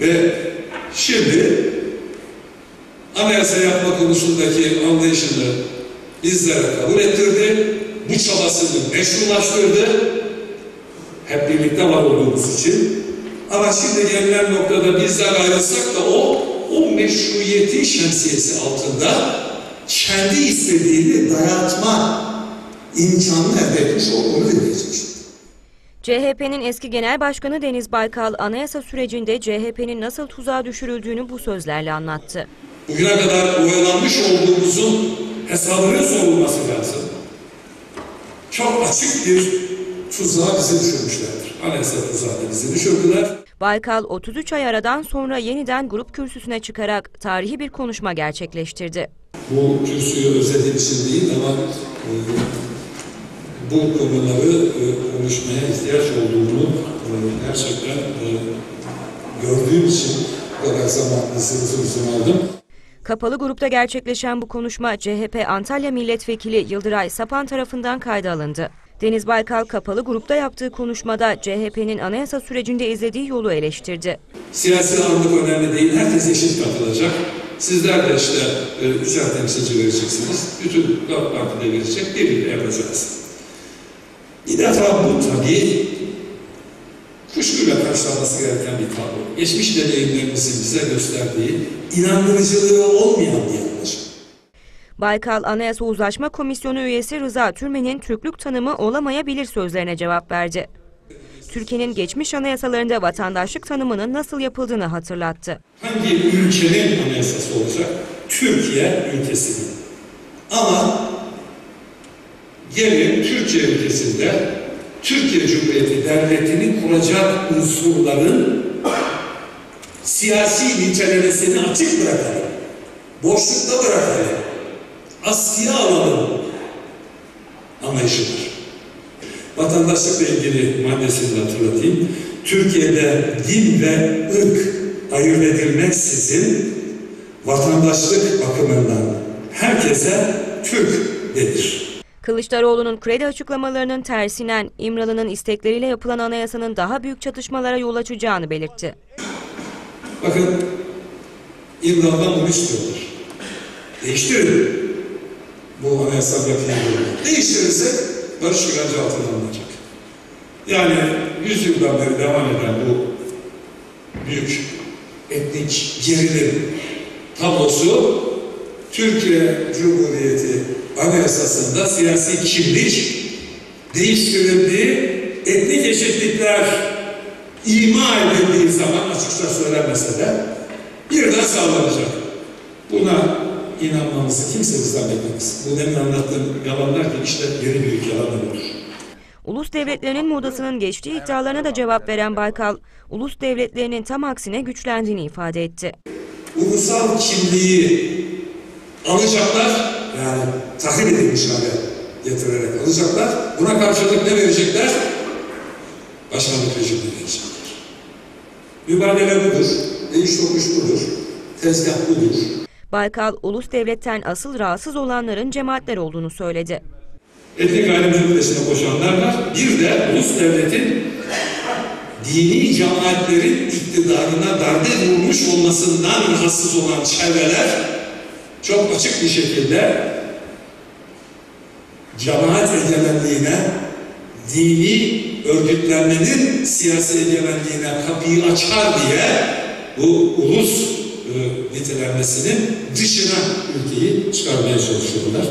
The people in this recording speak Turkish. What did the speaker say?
Ve şimdi anayasa yapma konusundaki anlayışını bizlere kabul ettirdi. Bu çabasını meşrulaştırdı. Hep birlikte var olduğumuz için. Ama şimdi gelinen noktada bizler ayrılsak da o, o meşruiyeti şemsiyesi altında kendi istediğini dayatma imkanını elde etmiş olduğunu bilecek. CHP'nin eski genel başkanı Deniz Baykal anayasa sürecinde CHP'nin nasıl tuzağa düşürüldüğünü bu sözlerle anlattı. Bugüne kadar oyalanmış olduğumuzun hesabının sorulması lazım. Çok açık bir tuzağa bizi düşürmüşlerdir. Anayasa tuzağına bizi düşürdüler. Baykal 33 ay aradan sonra yeniden grup kürsüsüne çıkarak tarihi bir konuşma gerçekleştirdi. Bu kürsüyü özlediğim için değil ama e, bu konuları e, konuşmaya ihtiyaç olduğunu e, gerçekten e, gördüğüm için bu kadar uzun uzun aldım. Kapalı grupta gerçekleşen bu konuşma CHP Antalya Milletvekili Yıldıray Sapan tarafından kayda alındı. Deniz Baykal kapalı grupta yaptığı konuşmada CHP'nin anayasa sürecinde izlediği yolu eleştirdi. Siyasi ağırlık önemli değil, herkes eşit katılacak. Sizler de işte e, üçer temsilci vereceksiniz, bütün dört parti de verecek, birlikte yapacağız. Bir defa bu tabii kuşkuyla karşılanması gereken bir tablo. Geçmiş deneyimlerimizin bize gösterdiği inandırıcılığı olmayan bir yaklaşım. Baykal Anayasa Uzlaşma Komisyonu üyesi Rıza Türmen'in Türklük tanımı olamayabilir sözlerine cevap verdi. Türkiye'nin geçmiş anayasalarında vatandaşlık tanımının nasıl yapıldığını hatırlattı. Hangi ülkenin anayasası olacak? Türkiye ülkesinin. Ama gelin Türkiye ülkesinde Türkiye Cumhuriyeti Devleti'ni kuracak unsurların siyasi nitelemesini açık bırakalım. Boşlukta bırakalım. Askıya alalım anlayışıdır. Vatandaşlıkla ilgili maddesini de hatırlatayım. Türkiye'de din ve ırk ayırt edilmeksizin vatandaşlık bakımından herkese Türk denir. Kılıçdaroğlu'nun kredi açıklamalarının tersinen İmralı'nın istekleriyle yapılan anayasanın daha büyük çatışmalara yol açacağını belirtti. Bakın İmralı'dan bunu istiyorlar. Değiştirin bu anayasal yapıyı. Değiştirirsek barış güvence altına alınacak. Yani yüz yıldan beri devam eden bu büyük etnik gerilim tablosu Türkiye Cumhuriyeti Anayasası'nda siyasi kimlik değiştirildiği etnik eşitlikler ima edildiği zaman açıkça söylenmese de birden sağlanacak. Buna inanmamızı kimse bizden beklemez. Bu demin anlattığım yalanlar ki işte yeni büyük yalanlar olur. Ulus devletlerinin modasının geçtiği iddialarına da cevap veren Baykal, ulus devletlerinin tam aksine güçlendiğini ifade etti. Ulusal kimliği alacaklar, yani tahrip edilmiş hale getirerek alacaklar. Buna karşılık ne verecekler? Başkanlık rejimini verecekler. Mübadele budur, değiş tokuş budur, tezgah budur. Baykal, ulus devletten asıl rahatsız olanların cemaatler olduğunu söyledi. Etnik ayrımcılık ötesine koşanlar var. Bir de ulus devletin dini cemaatlerin iktidarına darbe vurmuş olmasından rahatsız olan çevreler çok açık bir şekilde cemaat egemenliğine, dini örgütlenmenin siyasi egemenliğine kapıyı açar diye bu ulus e, nitelenmesinin dışına ülkeyi çıkarmaya çalışıyorlar.